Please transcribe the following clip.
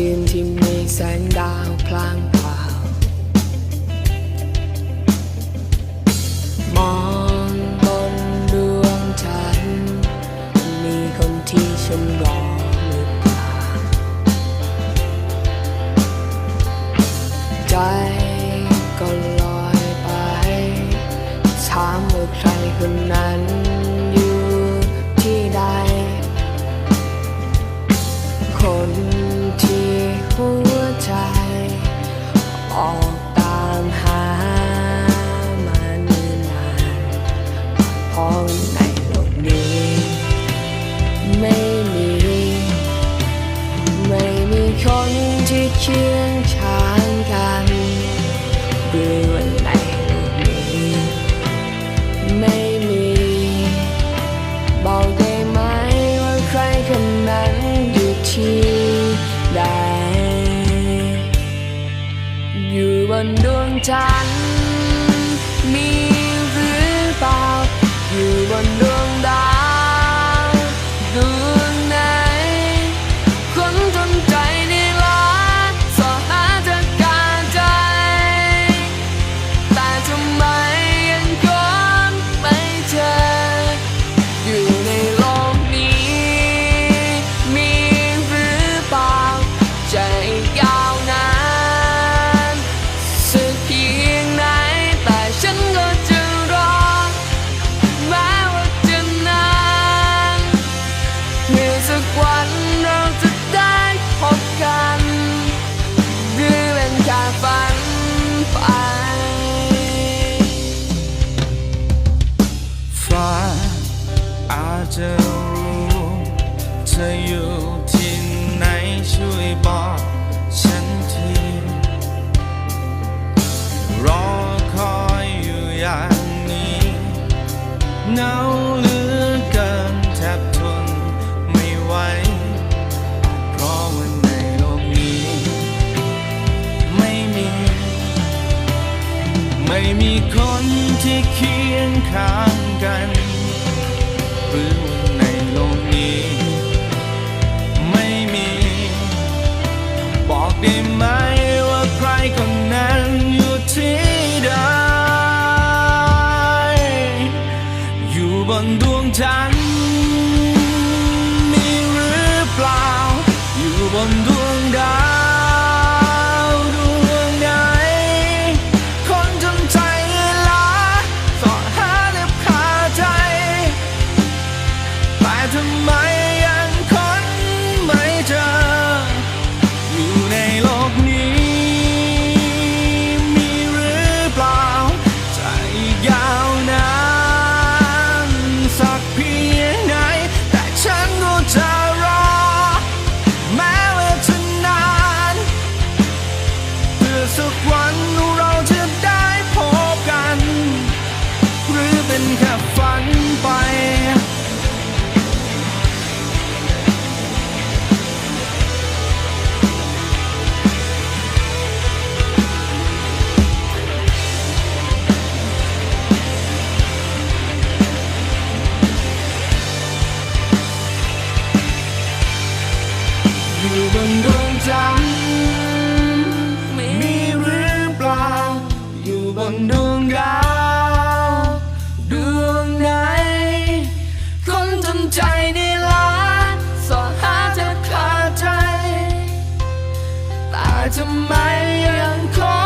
ทิวทิมมีแสงดาวพลางเปล่ามองบนดวงจันทร์มีคนที่ฉันรอหรือเปล่าใจก็ลอยไปถามว่าใครคนนั้น เชื่องช้างกันหรือว่าในโลกนี้ไม่มี บอกได้ไหมว่าใครคนนั้นอยู่ที่ใดอยู่บนดวงจันทร์ จะรู้ เธออยู่ที่ไหนช่วยบอกฉันทีรอคอยอยู่อย่างนี้เหงาเหลือเกินแทบทนไม่ไหวเพราะว่าในโลกนี้ ไม่มี ไม่มีคนที่เคียงข้างกัน นนั้นอยู่ที่ใดอยู่บนดวงจันทร์ อยู่บนดวงจันทร์มีหรือเปล่า อยู่บนดวงดาวดวงไหน คนจนใจในล้านสอหาจะขาดใจแต่ทำไมยังคง